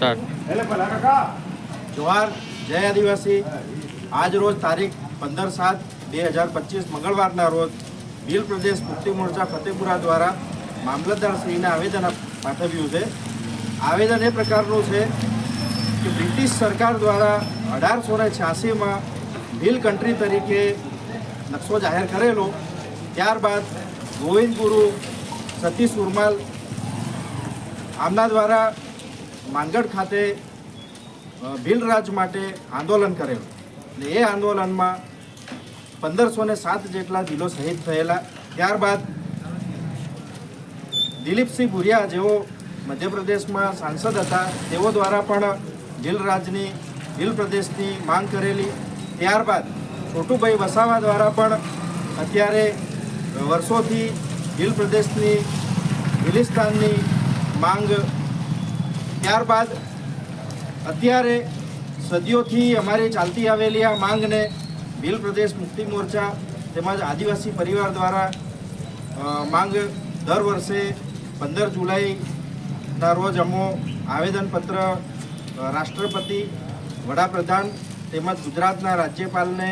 Start johar, જય આદિવાસી. આજ રોજ તારીખ પંદર સાત બે હજાર પચીસ, મંગળવારના રોજ ભીલ પ્રદેશ મુક્તિ મોરચા ફતેપુરા દ્વારા મામલતદારશ્રીને આવેદન પાઠવ્યું છે. આવેદન એ પ્રકારનું છે કે બ્રિટિશ સરકાર દ્વારા અઢારસો ને છ્યાસીમાં ભીલ કન્ટ્રી તરીકે નકશો જાહેર કરેલો. ત્યારબાદ ગોવિંદ ગુરુ સતીશ ઉર્માલ આમના દ્વારા માનગઢ ખાતે ભીલરાજ માટે આંદોલન કરેલું. અને એ આંદોલનમાં પંદરસો ને સાત જેટલા દિલો શહીદ થયેલા. ત્યારબાદ દિલીપસિંહ ભુરિયા જેઓ મધ્યપ્રદેશમાં સાંસદ હતા, તેઓ દ્વારા પણ ભીલરાજની ભીલ પ્રદેશની માંગ કરેલી. ત્યારબાદ છોટુભાઈ વસાવા દ્વારા પણ અત્યારે વર્ષોથી ભીલ પ્રદેશની ભીલિસ્તાનની માંગ ત્યારબાદ અત્યારે સદીઓથી અમારી ચાલતી આવેલી આ માંગને ભીલ પ્રદેશ મુક્તિ મોરચા તેમજ આદિવાસી પરિવાર દ્વારા માંગ દર વર્ષે પંદર જુલાઈના રોજ અમો આવેદનપત્ર રાષ્ટ્રપતિ, વડાપ્રધાન તેમજ ગુજરાતના રાજ્યપાલને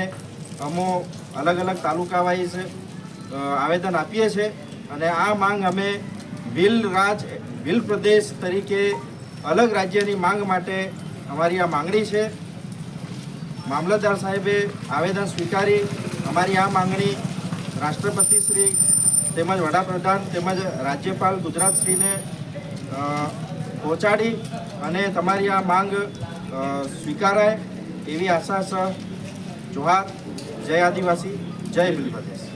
અમો અલગ અલગ તાલુકા વાઇઝ આવેદન આપીએ છીએ અને આ માંગ અમે ભીલ રાજ, ભીલ પ્રદેશ તરીકે અલગ રાજ્યની માંગ માટે અમારી આ માંગણી છે. મામલતદાર સાહેબે આવેદન સ્વીકારી અમારી આ માંગણી રાષ્ટ્રપતિ શ્રી તેમજ વડાપ્રધાન તેમજ રાજ્યપાલ ગુજરાતશ્રીને પહોંચાડી અને તમારી આ માંગ સ્વીકારાય એવી આશા સહ જોહાર. જય આદિવાસી. જય ભીલ પ્રદેશ.